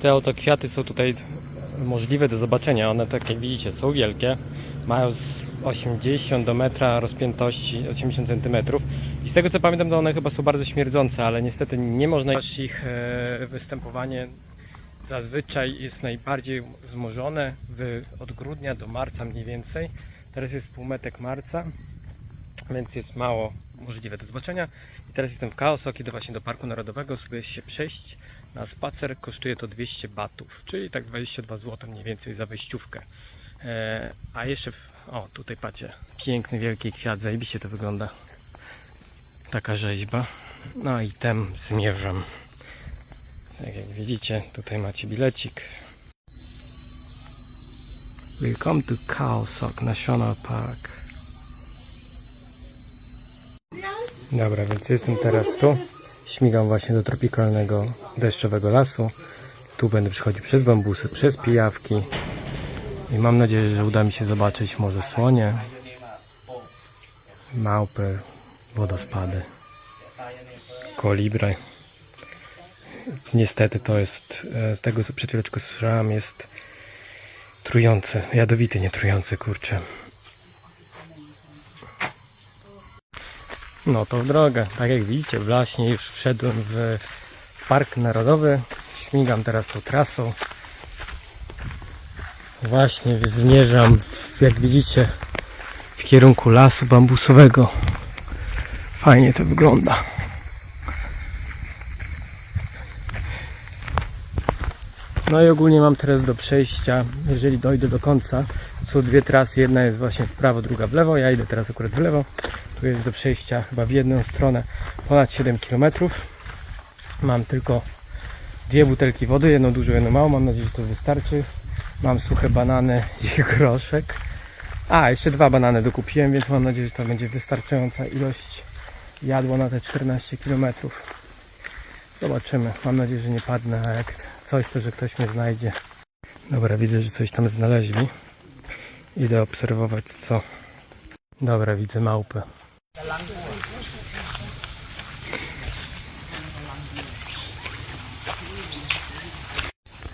Te oto kwiaty są tutaj możliwe do zobaczenia. One tak jak widzicie są wielkie. Mają z 80 do metra rozpiętości 80 cm. I z tego co pamiętam to one chyba są bardzo śmierdzące, ale niestety nie można ich e, występowanie zazwyczaj jest najbardziej wzmożone w, od grudnia do marca mniej więcej. Teraz jest półmetek marca, więc jest mało możliwe do zobaczenia. I teraz jestem w Kaosok, idę właśnie do Parku Narodowego sobie się przejść na spacer. Kosztuje to 200 batów, czyli tak 22 zł mniej więcej za wejściówkę. E, a jeszcze, o tutaj patrzcie, piękny wielki kwiat, zajebiście to wygląda. Taka rzeźba. No i tem zmierzam. Tak jak widzicie, tutaj macie bilecik. Welcome to Kaosok National Park. Dobra, więc jestem teraz tu. Śmigam właśnie do tropikalnego deszczowego lasu. Tu będę przychodził przez bambusy, przez pijawki. I mam nadzieję, że uda mi się zobaczyć może słonie, małpy, wodospady, kolibry. Niestety to jest, e, z tego co przed chwileczką słyszałem, jest trujący, jadowity, nie trujący, kurczę. No to w drogę. Tak jak widzicie, właśnie już wszedłem w Park Narodowy. Śmigam teraz tą trasą. Właśnie zmierzam, jak widzicie, w kierunku lasu bambusowego. Fajnie to wygląda. No i ogólnie mam teraz do przejścia, jeżeli dojdę do końca, są dwie trasy, jedna jest właśnie w prawo, druga w lewo, ja idę teraz akurat w lewo. Tu jest do przejścia chyba w jedną stronę ponad 7 km. Mam tylko dwie butelki wody, jedną dużą, jedną małą, mam nadzieję, że to wystarczy. Mam suche banany i groszek. A, jeszcze dwa banany dokupiłem, więc mam nadzieję, że to będzie wystarczająca ilość jadła na te 14 km. Zobaczymy. Mam nadzieję, że nie padnę, a jak coś, to że ktoś mnie znajdzie. Dobra, widzę, że coś tam znaleźli. Idę obserwować co. Dobra, widzę małpę.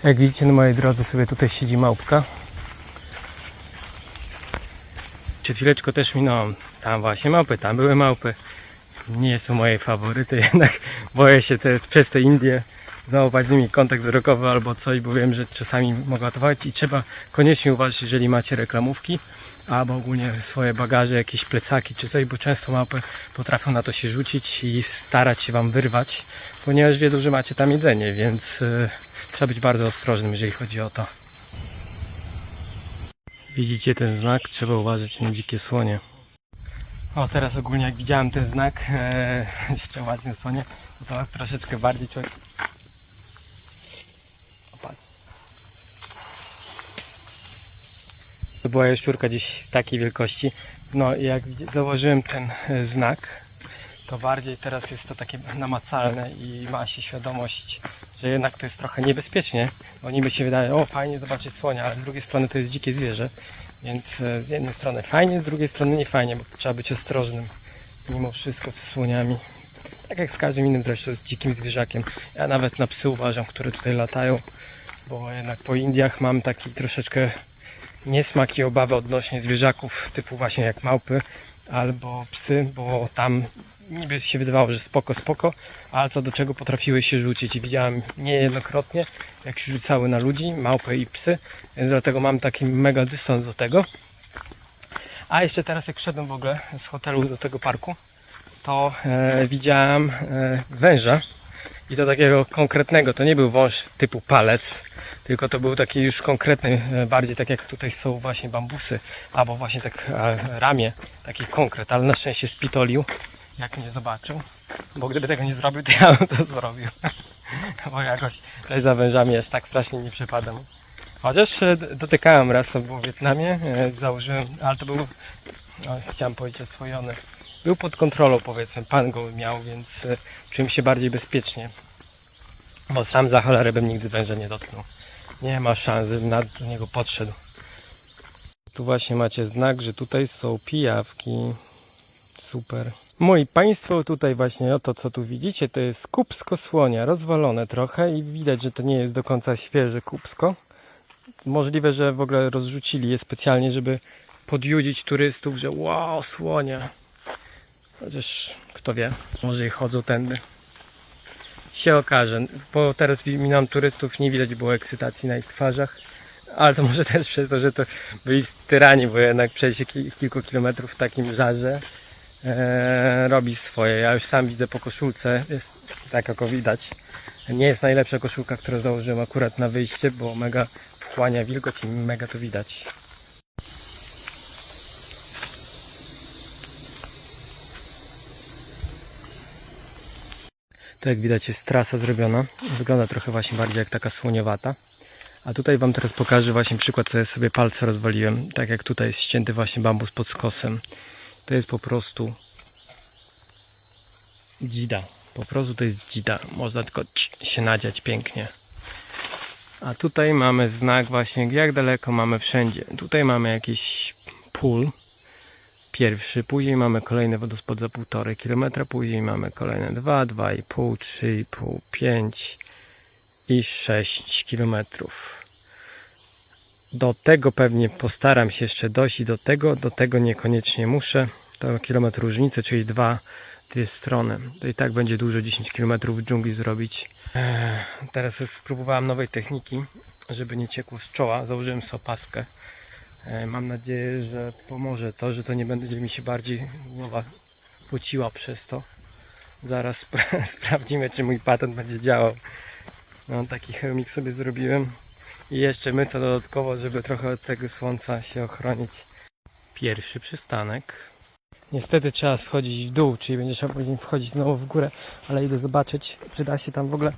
Jak widzicie na mojej drodze sobie tutaj siedzi małpka. Przed chwileczką też minąłem. Tam właśnie małpy, tam były małpy. Nie są moje faworyty, jednak boję się te, przez te Indie załować z nimi kontakt wzrokowy albo coś, bo wiem, że czasami mogą atakować i trzeba koniecznie uważać, jeżeli macie reklamówki albo ogólnie swoje bagaże, jakieś plecaki czy coś, bo często małpy potrafią na to się rzucić i starać się wam wyrwać, ponieważ wiedzą, że macie tam jedzenie, więc y, trzeba być bardzo ostrożnym, jeżeli chodzi o to. Widzicie ten znak? Trzeba uważać na dzikie słonie. O, teraz ogólnie jak widziałem ten znak, e, jeszcze na słonie, to, to troszeczkę bardziej człowiek... To była jaszczurka gdzieś z takiej wielkości. No jak założyłem ten e, znak, to bardziej teraz jest to takie namacalne i ma się świadomość, że jednak to jest trochę niebezpiecznie, bo niby się wydaje, o fajnie zobaczyć słonia, ale z drugiej strony to jest dzikie zwierzę, więc e, z jednej strony fajnie, z drugiej strony nie fajnie, bo trzeba być ostrożnym mimo wszystko z słoniami. Tak jak z każdym innym zresztą z dzikim zwierzakiem. Ja nawet na psy uważam, które tutaj latają, bo jednak po Indiach mam taki troszeczkę niesmak i obawy odnośnie zwierzaków typu właśnie jak małpy albo psy, bo tam niby się wydawało, że spoko, spoko, ale co do czego potrafiły się rzucić i widziałem niejednokrotnie, jak się rzucały na ludzi, małpy i psy, więc dlatego mam taki mega dystans do tego. A jeszcze teraz jak szedłem w ogóle z hotelu do tego parku, to e, widziałem e, węża i to takiego konkretnego, to nie był wąż typu palec, tylko to był taki już konkretny, e, bardziej tak jak tutaj są właśnie bambusy, albo właśnie tak e, ramię, taki konkret, ale na szczęście spitolił, jak mnie zobaczył, bo gdyby tego nie zrobił, to ja bym to zrobił, bo jakoś też za wężami aż tak strasznie nie przepadam. Chociaż e, dotykałem raz, to było w Wietnamie, założyłem, ale to był, no, chciałem powiedzieć oswojony, był pod kontrolą powiedzmy, pan go miał, więc e, czułem się bardziej bezpiecznie. Bo sam za cholerę bym nigdy węża nie dotknął. Nie ma szans, żebym na do niego podszedł. Tu właśnie macie znak, że tutaj są pijawki. Super. Moi Państwo, tutaj właśnie o to, co tu widzicie, to jest kubsko słonia, rozwalone trochę i widać, że to nie jest do końca świeże kubsko. Możliwe, że w ogóle rozrzucili je specjalnie, żeby podjudzić turystów, że wow, słonia. Chociaż kto wie, może i chodzą tędy. Się okaże. Bo teraz minąłem turystów, nie widać było ekscytacji na ich twarzach. Ale to może też przez to, że to byli styrani, bo jednak przejście ki- kilku kilometrów w takim żarze e, robi swoje. Ja już sam widzę po koszulce, jest tak jak widać. Nie jest najlepsza koszulka, którą założyłem akurat na wyjście, bo mega wchłania wilgoć i mega to widać. To jak widać jest trasa zrobiona. Wygląda trochę właśnie bardziej jak taka słoniowata. A tutaj Wam teraz pokażę właśnie przykład, co ja sobie palce rozwaliłem. Tak jak tutaj jest ścięty właśnie bambus pod skosem. To jest po prostu dzida. Po prostu to jest dzida. Można tylko się nadziać pięknie. A tutaj mamy znak właśnie, jak daleko mamy wszędzie. Tutaj mamy jakiś pól pierwszy, później mamy kolejny wodospad za 1,5 km, później mamy kolejne 2, 2,5, 3,5, 5 i 6 km. Do tego pewnie postaram się jeszcze dojść i do tego, do tego niekoniecznie muszę. To kilometr różnicy, czyli dwa, dwie strony. To i tak będzie dużo 10 km w dżungli zrobić. Ech, teraz spróbowałem nowej techniki, żeby nie ciekło z czoła. Założyłem sobie opaskę. E, Mam nadzieję, że pomoże to, że to nie będzie mi się bardziej głowa pociła przez to. Zaraz spra- sprawdzimy, czy mój patent będzie działał. No, taki chemik sobie zrobiłem. I jeszcze myca dodatkowo, żeby trochę od tego słońca się ochronić. Pierwszy przystanek. Niestety trzeba schodzić w dół, czyli będzie trzeba później wchodzić znowu w górę, ale idę zobaczyć, czy da się tam w ogóle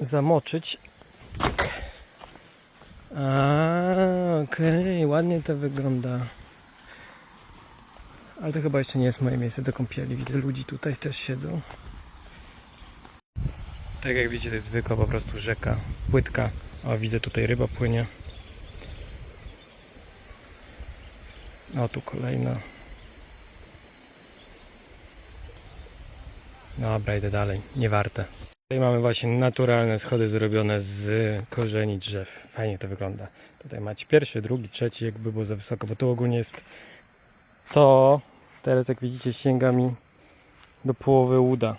zamoczyć. A, okej, ładnie to wygląda. Ale to chyba jeszcze nie jest moje miejsce do kąpieli. Widzę ludzi tutaj też siedzą. Tak jak widzicie, to jest zwykła po prostu rzeka, płytka. O, widzę tutaj ryba płynie. O, tu kolejna. Dobra, idę dalej. Nie warte. Tutaj mamy właśnie naturalne schody zrobione z korzeni drzew. Fajnie to wygląda. Tutaj macie pierwszy, drugi, trzeci, jakby było za wysoko, bo tu ogólnie jest to, teraz jak widzicie, sięga mi do połowy uda.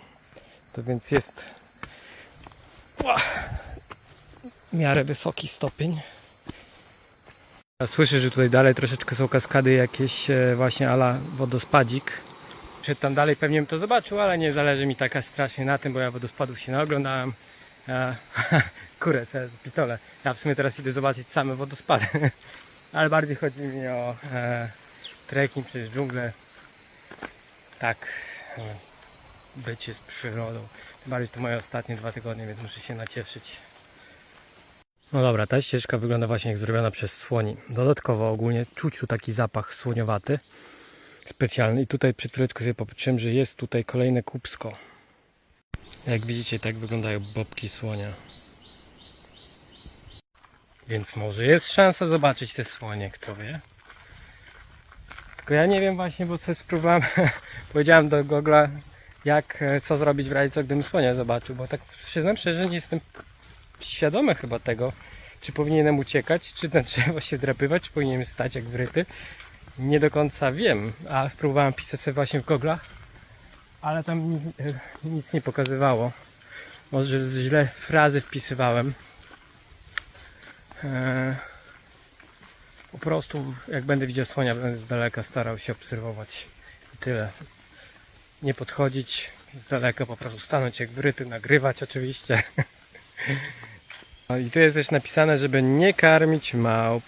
To więc jest Ła, w miarę wysoki stopień. Słyszę, że tutaj dalej troszeczkę są kaskady jakieś e, właśnie ala wodospadzik. Czy tam dalej pewnie bym to zobaczył, ale nie zależy mi taka strasznie na tym, bo ja wodospadów się naoglądałem. E, kurę, jest pitole. Ja w sumie teraz idę zobaczyć same wodospady. ale bardziej chodzi mi o e, trekking przez dżunglę. Tak, e, bycie z przyrodą. Tym bardziej to moje ostatnie dwa tygodnie, więc muszę się nacieszyć. No dobra, ta ścieżka wygląda właśnie jak zrobiona przez słoni. Dodatkowo ogólnie czuć tu taki zapach słoniowaty specjalny. I tutaj przed chwileczką sobie popatrzyłem, że jest tutaj kolejne kubsko. Jak widzicie, tak wyglądają bobki słonia. Więc może jest szansa zobaczyć te słonie, kto wie. Tylko ja nie wiem właśnie, bo sobie spróbowałem, powiedziałem do Google'a, jak, co zrobić w razie co, gdybym słonia zobaczył, bo tak przyznam szczerze, nie jestem świadomy chyba tego, czy powinienem uciekać, czy na drzewo się drapywać, czy powinienem stać jak wryty. Nie do końca wiem, a próbowałem pisać sobie właśnie w Google'ach, ale tam e, nic nie pokazywało. Może źle frazy wpisywałem. Eee, po prostu jak będę widział słonia, będę z daleka starał się obserwować. I tyle. Nie podchodzić z daleka, po prostu stanąć jak wryty, nagrywać oczywiście. No i tu jest też napisane, żeby nie karmić małp.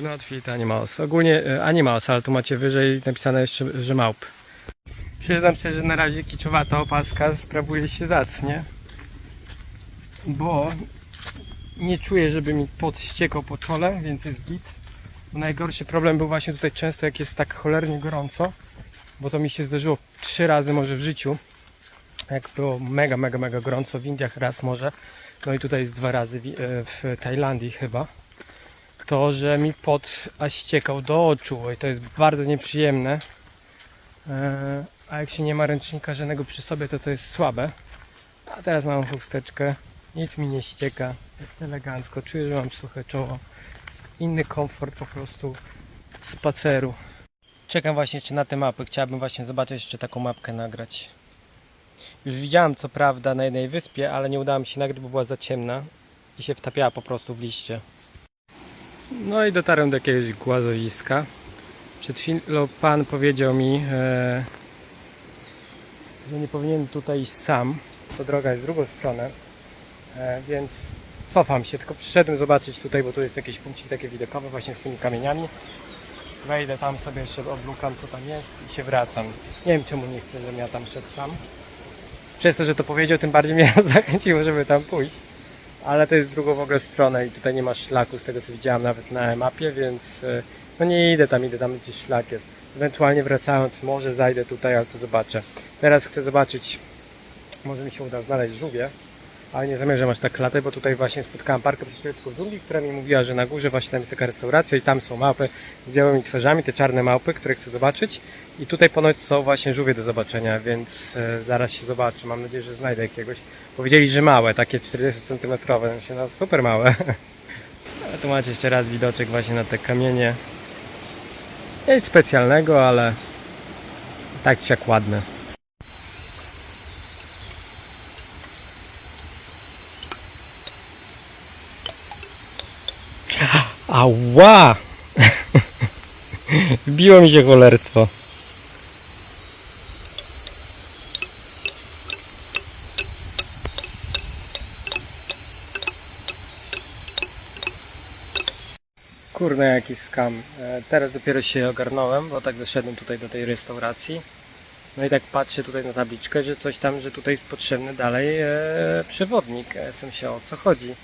Not feed animals. Ogólnie e, animals, ale tu macie wyżej napisane jeszcze, że małp. Przyznam się, że na razie kiczowata opaska sprawuje się zacnie. Bo nie czuję, żeby mi pot po czole, więc jest git. Najgorszy problem był właśnie tutaj często, jak jest tak cholernie gorąco. Bo to mi się zdarzyło trzy razy może w życiu. Jak było mega, mega, mega gorąco w Indiach raz może. No i tutaj jest dwa razy w, e, w Tajlandii chyba. To, że mi pot aż ściekał do oczu i to jest bardzo nieprzyjemne. E, A jak się nie ma ręcznika żadnego przy sobie, to to jest słabe. A teraz mam chusteczkę, nic mi nie ścieka, jest elegancko, czuję, że mam suche czoło. Inny komfort po prostu spaceru. Czekam właśnie jeszcze na te mapy, chciałbym właśnie zobaczyć jeszcze taką mapkę nagrać. Już widziałem co prawda na jednej wyspie, ale nie udało mi się nagrać, bo była za ciemna i się wtapiała po prostu w liście. No i dotarłem do jakiegoś głazowiska. Przed chwilą pan powiedział mi, e, że nie powinienem tutaj iść sam. To droga jest w drugą stronę, e, więc cofam się. Tylko przyszedłem zobaczyć tutaj, bo tu jest jakieś punkciki takie widokowe właśnie z tymi kamieniami. Wejdę tam sobie jeszcze, oblukam co tam jest i się wracam. Nie wiem czemu nie chcę, żebym ja tam szedł sam. Przez to, że to powiedział, tym bardziej mnie zachęciło, żeby tam pójść. Ale to jest w drugą w ogóle stronę i tutaj nie ma szlaku z tego co widziałem nawet na mapie, więc e, no nie idę tam, idę tam gdzieś szlak jest. Ewentualnie wracając może zajdę tutaj, ale to zobaczę. Teraz chcę zobaczyć, może mi się uda znaleźć żółwie, ale nie zamierzam aż tak latać, bo tutaj właśnie spotkałem parkę przyjaciółków dżungli, która mi mówiła, że na górze właśnie tam jest taka restauracja i tam są małpy z białymi twarzami, te czarne małpy, które chcę zobaczyć. I tutaj ponoć są właśnie żółwie do zobaczenia, więc e, zaraz się zobaczę. Mam nadzieję, że znajdę jakiegoś. Powiedzieli, że małe, takie 40 cm. Myślę, no super małe. Ale tu macie jeszcze raz widoczek właśnie na te kamienie. Nic specjalnego, ale tak czy jak ładne. Ała! Wbiło mi się cholerstwo. Kurde, jaki skam. E, Teraz dopiero się ogarnąłem, bo tak doszedłem tutaj do tej restauracji. No i tak patrzę tutaj na tabliczkę, że coś tam, że tutaj jest potrzebny dalej e, przewodnik. Ja Jestem się o co chodzi.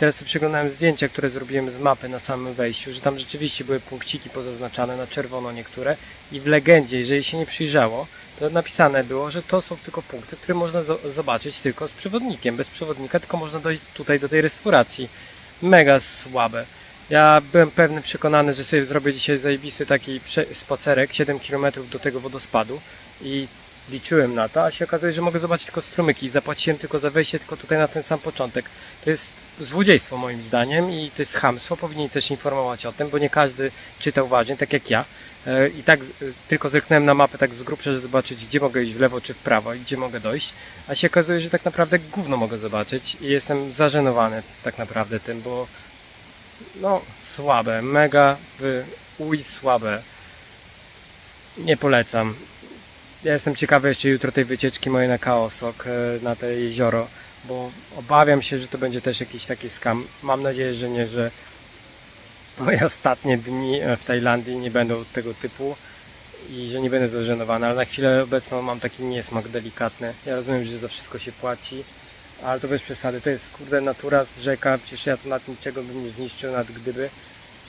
Teraz sobie przeglądałem zdjęcia, które zrobiłem z mapy na samym wejściu, że tam rzeczywiście były punkciki pozaznaczane na czerwono niektóre i w legendzie, jeżeli się nie przyjrzało, to napisane było, że to są tylko punkty, które można zo- zobaczyć tylko z przewodnikiem. Bez przewodnika tylko można dojść tutaj do tej restauracji. Mega słabe. Ja byłem pewny, przekonany, że sobie zrobię dzisiaj zajebisty taki spacerek 7 km do tego wodospadu i liczyłem na to, a się okazuje, że mogę zobaczyć tylko strumyki i zapłaciłem tylko za wejście tylko tutaj na ten sam początek. To jest złodziejstwo moim zdaniem i to jest chamstwo, powinni też informować o tym, bo nie każdy czyta uważnie, tak jak ja. E, I tak z- tylko zerknąłem na mapę tak z grubsza, żeby zobaczyć, gdzie mogę iść w lewo czy w prawo i gdzie mogę dojść. A się okazuje, że tak naprawdę gówno mogę zobaczyć i jestem zażenowany tak naprawdę tym, bo no słabe, mega uj słabe. Nie polecam. Ja jestem ciekawy jeszcze jutro tej wycieczki mojej na Kaosok, e, na te jezioro, bo obawiam się, że to będzie też jakiś taki skam. Mam nadzieję, że nie, że moje ostatnie dni e, w Tajlandii nie będą tego typu i że nie będę zażenowany, ale na chwilę obecną mam taki niesmak delikatny. Ja rozumiem, że za wszystko się płaci, ale to bez przesady. To jest kurde natura, rzeka, przecież ja to nad niczego bym nie zniszczył, nad gdyby.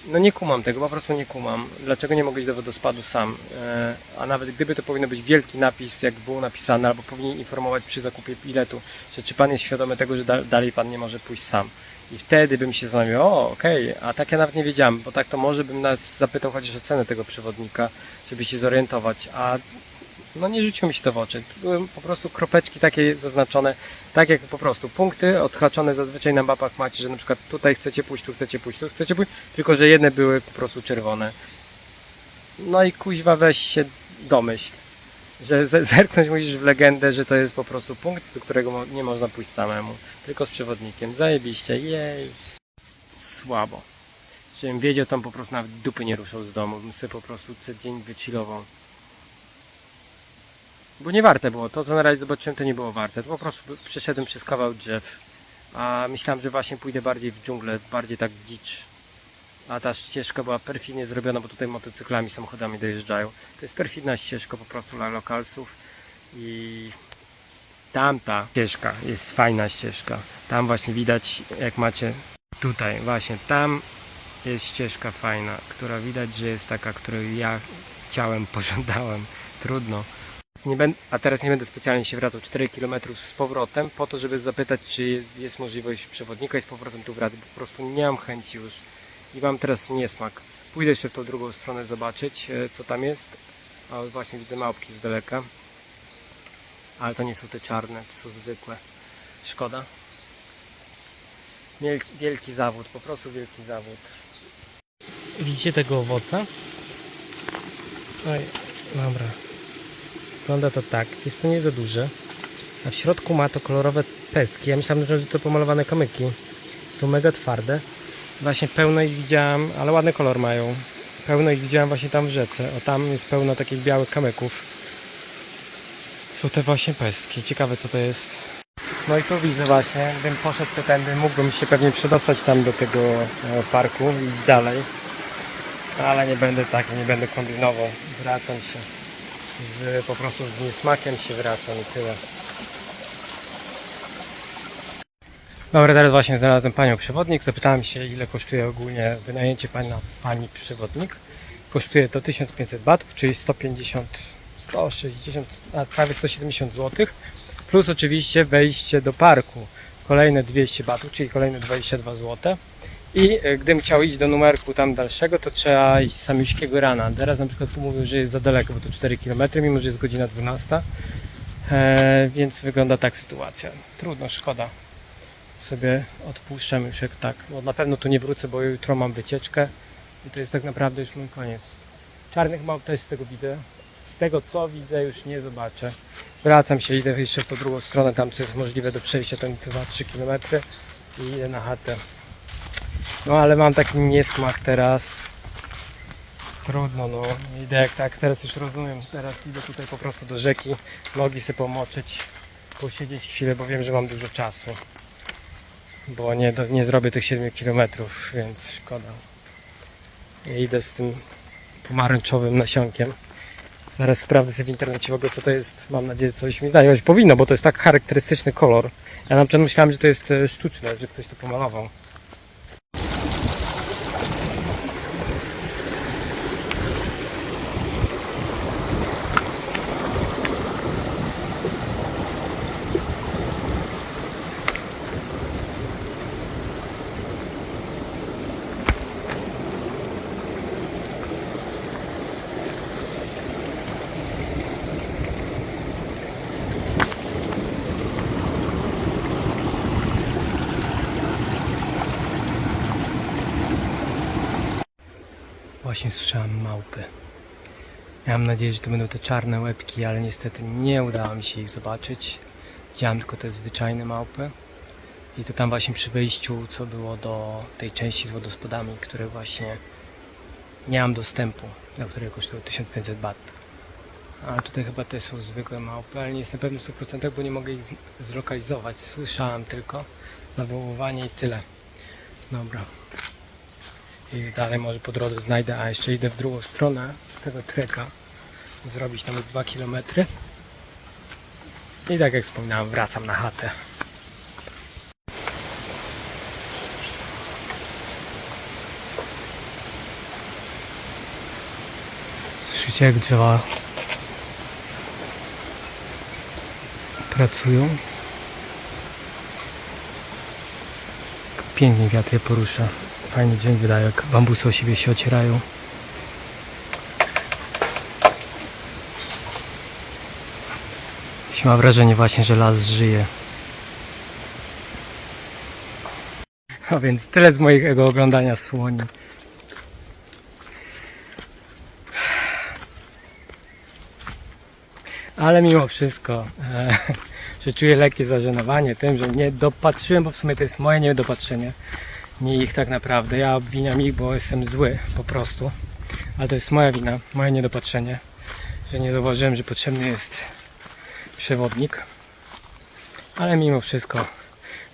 No nie kumam tego, po prostu nie kumam. Dlaczego nie mogę iść do wodospadu sam? E, a nawet gdyby to powinno być wielki napis, jak było napisane, albo powinien informować przy zakupie biletu, że czy pan jest świadomy tego, że da, dalej pan nie może pójść sam. I wtedy bym się zastanowił, o okej, a tak ja nawet nie wiedziałem, bo tak to może bym nas zapytał chociaż o cenę tego przewodnika, żeby się zorientować, a no nie rzuciło mi się to w oczy. To były po prostu kropeczki takie zaznaczone, tak jak po prostu punkty odhaczone zazwyczaj na mapach macie, że na przykład tutaj chcecie pójść, tu chcecie pójść, tu chcecie pójść, tylko że jedne były po prostu czerwone. No i kuźwa weź się domyśl, że ze- zerknąć musisz w legendę, że to jest po prostu punkt, do którego nie można pójść samemu, tylko z przewodnikiem. Zajebiście, jej. Słabo. Żebym wiedział, tam po prostu nawet dupy nie ruszał z domu, bym sobie po prostu co dzień wychillował. Bo nie warte było. To, co na razie zobaczyłem, to nie było warte. To po prostu przeszedłem przez kawał drzew. A myślałem, że właśnie pójdę bardziej w dżunglę, bardziej tak dzicz. A ta ścieżka była perfidnie zrobiona, bo tutaj motocyklami, samochodami dojeżdżają. To jest perfidna ścieżka po prostu dla lokalsów. I tamta ścieżka jest fajna ścieżka. Tam właśnie widać, jak macie tutaj, właśnie tam jest ścieżka fajna, która widać, że jest taka, której ja chciałem, pożądałem. Trudno. Będę, a teraz nie będę specjalnie się wracał 4 km z powrotem po to, żeby zapytać, czy jest, jest możliwość przewodnika i z powrotem tu wracać. Po prostu nie mam chęci już i mam teraz niesmak. Pójdę jeszcze w tą drugą stronę zobaczyć, e, co tam jest, O, właśnie widzę małpki z daleka. Ale to nie są te czarne, to są zwykłe. Szkoda. Wielki, wielki zawód, po prostu wielki zawód. Widzicie tego owoca? Oj, dobra. Wygląda to tak. Jest to nie za duże. A w środku ma to kolorowe pestki. Ja myślałem, że to pomalowane kamyki. Są mega twarde. Właśnie pełno ich widziałem, ale ładny kolor mają. Pełno ich widziałem właśnie tam w rzece. O tam jest pełno takich białych kamyków. Są te właśnie pestki. Ciekawe co to jest. No i tu widzę właśnie, gdybym poszedł sobie tędy, mógłbym się pewnie przedostać tam do tego e, parku i iść dalej. Ale nie będę taki, nie będę kombinował. Wracam się. Z, po prostu z niesmakiem się wracam i tyle. Dobra, teraz właśnie znalazłem panią przewodnik. Zapytałem się, ile kosztuje ogólnie wynajęcie pana, pani przewodnik. Kosztuje to 1500 batów, czyli 150, 160, a prawie 170 zł. Plus oczywiście wejście do parku. Kolejne 200 batów, czyli kolejne 22 zł. I e, gdybym chciał iść do numerku tam dalszego, to trzeba iść z rana. Teraz na przykład tu mówił, że jest za daleko, bo to 4 km, mimo że jest godzina 12. E, więc wygląda tak sytuacja. Trudno, szkoda. Sobie odpuszczam już jak tak. Bo na pewno tu nie wrócę, bo jutro mam wycieczkę. I to jest tak naprawdę już mój koniec. Czarnych małp też z tego widzę. Z tego co widzę już nie zobaczę. Wracam się, idę jeszcze w tą drugą stronę, tam co jest możliwe do przejścia, ten 2-3 km i idę na chatę. No ale mam taki niesmak teraz. Trudno no. Idę jak tak, teraz już rozumiem. Teraz idę tutaj po prostu do rzeki, nogi sobie pomoczyć, posiedzieć chwilę, bo wiem, że mam dużo czasu. Bo nie, nie zrobię tych 7 km, więc szkoda. Idę z tym pomarańczowym nasionkiem. Zaraz sprawdzę sobie w internecie w ogóle co to jest. Mam nadzieję, że coś mi znaleźć. Powinno, bo to jest tak charakterystyczny kolor. Ja na przykład myślałem, że to jest e, sztuczne, że ktoś to pomalował. Właśnie słyszałem małpy. Miałem nadzieję, że to będą te czarne łebki, ale niestety nie udało mi się ich zobaczyć. Widziałem tylko te zwyczajne małpy. I to tam właśnie przy wyjściu, co było do tej części z wodospodami, które właśnie nie mam dostępu, za które kosztują 1500 bat. Ale tutaj chyba te są zwykłe małpy, ale nie jestem pewny w 100%, bo nie mogę ich zlokalizować. Słyszałem tylko nawoływanie i tyle. Dobra. I dalej może po drodze znajdę, a jeszcze idę w drugą stronę tego treka. Zrobić tam 2 km. I tak jak wspominałem, wracam na chatę. Słyszycie jak drzewa pracują? Pięknie wiatr je porusza. Fajny dźwięk wydaje, jak bambusy o siebie się ocierają. Się ma wrażenie właśnie, że las żyje. A więc tyle z mojego oglądania słoni. Ale mimo wszystko, e, że czuję lekkie zażenowanie tym, że nie dopatrzyłem, bo w sumie to jest moje niedopatrzenie nie ich tak naprawdę. Ja obwiniam ich, bo jestem zły po prostu. Ale to jest moja wina, moje niedopatrzenie, że nie zauważyłem, że potrzebny jest przewodnik. Ale mimo wszystko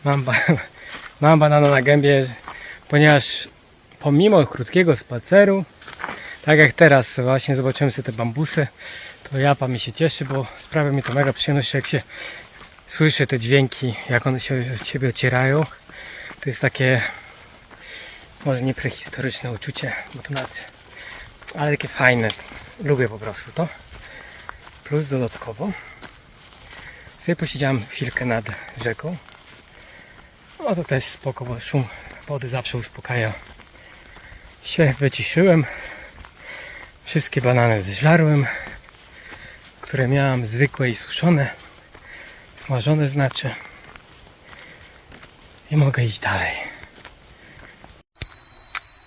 mam, ba- mam banana na gębie, ponieważ pomimo krótkiego spaceru, tak jak teraz właśnie zobaczyłem sobie te bambusy, to japa mi się cieszy, bo sprawia mi to mega przyjemność, jak się słyszy te dźwięki, jak one się od ciebie ocierają. To jest takie może nie prehistoryczne uczucie, bo to nawet, ale takie fajne. Lubię po prostu to. Plus dodatkowo sobie posiedziałem chwilkę nad rzeką. No to też spoko, bo szum wody zawsze uspokaja. Się wyciszyłem. Wszystkie banany zżarłem. które miałam zwykłe i suszone, smażone znaczy. I mogę iść dalej.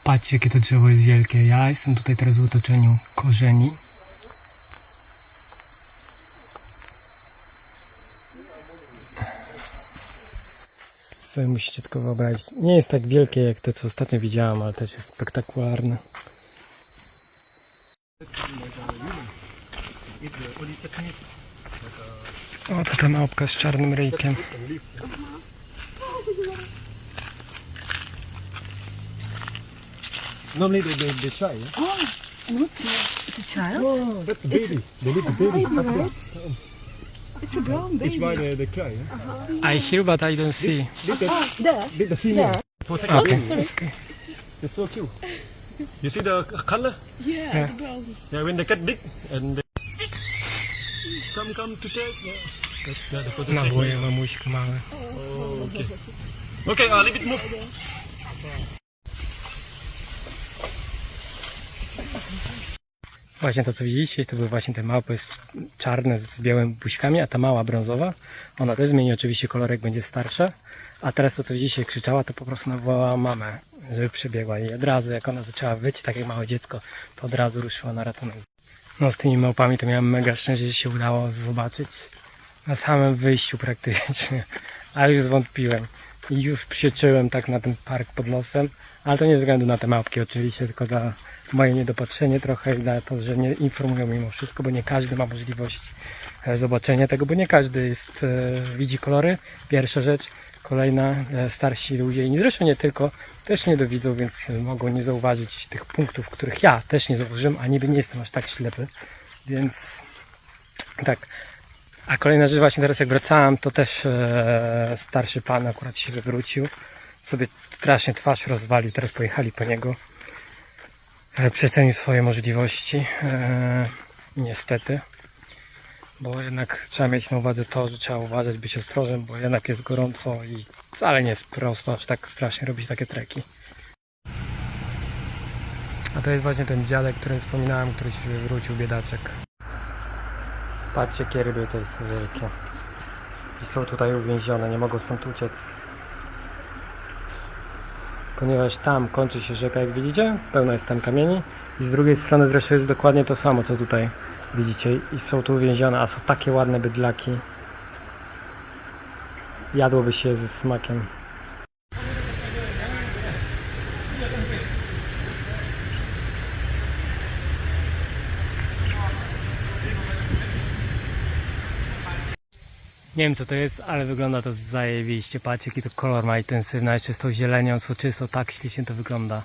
Patrzcie, jakie to drzewo jest wielkie. Ja jestem tutaj teraz w otoczeniu korzeni. sobie musicie tylko wyobrazić. Nie jest tak wielkie jak te, co ostatnio widziałam, ale też jest spektakularne. O, to ta małpka z czarnym ryjkiem. Normally they, they, they try. Yeah? What's that? It's a child? Oh, that's the baby. They leave the baby. Right? It's a brown That's baby. why they, they cry. Yeah? I hear but I don't see. Leave the, Oh, there. leave the female. Protect Okay. the female. It's so cute. You see the color? Yeah, Yeah. the brown. Yeah, when they get big and they come come to take. Yeah. That's, yeah, the photo Na take. boje mamuśka małe. Oh, okay. Okay, uh, leave it move. Właśnie to co widzieliście, to były właśnie te małpy czarne z białymi buźkami, a ta mała brązowa, ona też zmieni oczywiście kolorek, będzie starsza. A teraz to co widzicie, krzyczała, to po prostu nawołała mamę, żeby przybiegła i od razu jak ona zaczęła wyć, tak jak małe dziecko, to od razu ruszyła na ratunek. No z tymi małpami to miałem mega szczęście, że się udało zobaczyć na samym wyjściu praktycznie, a już zwątpiłem i już przyczyłem tak na ten park pod nosem, ale to nie ze względu na te małpki oczywiście, tylko dla moje niedopatrzenie trochę i na to, że nie informują mimo wszystko, bo nie każdy ma możliwość e, zobaczenia tego, bo nie każdy jest, e, widzi kolory, pierwsza rzecz. Kolejna, e, starsi ludzie i zresztą nie tylko, też nie dowidzą, więc mogą nie zauważyć tych punktów, których ja też nie zauważyłem, a niby nie jestem aż tak ślepy, więc tak. A kolejna rzecz, właśnie teraz jak wracałem, to też starszy pan akurat się wywrócił, sobie strasznie twarz rozwalił, teraz pojechali po niego przecenił swoje możliwości. E, niestety. Bo jednak trzeba mieć na uwadze to, że trzeba uważać, być ostrożnym, bo jednak jest gorąco i wcale nie jest prosto aż tak strasznie robić takie treki. A to jest właśnie ten dziadek, którym wspominałem, który się wrócił biedaczek. Patrzcie, jakie ryby to jest wielkie. I są tutaj uwięzione, nie mogą stąd uciec ponieważ tam kończy się rzeka, jak widzicie, pełno jest tam kamieni i z drugiej strony zresztą jest dokładnie to samo, co tutaj widzicie i są tu uwięzione, a są takie ładne bydlaki. Jadłoby się ze smakiem. Nie wiem co to jest, ale wygląda to zajebiście. Patrzcie jaki to kolor ma intensywny, jeszcze z tą zielenią soczystą, tak ślicznie to wygląda.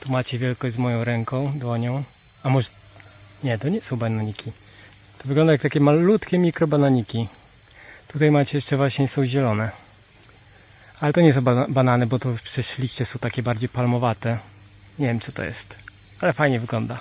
Tu macie wielkość z moją ręką, dłonią. A może... Nie, to nie są bananiki. To wygląda jak takie malutkie mikrobananiki. Tutaj macie jeszcze właśnie są zielone. Ale to nie są bana- banany, bo to przecież liście są takie bardziej palmowate. Nie wiem co to jest, ale fajnie wygląda.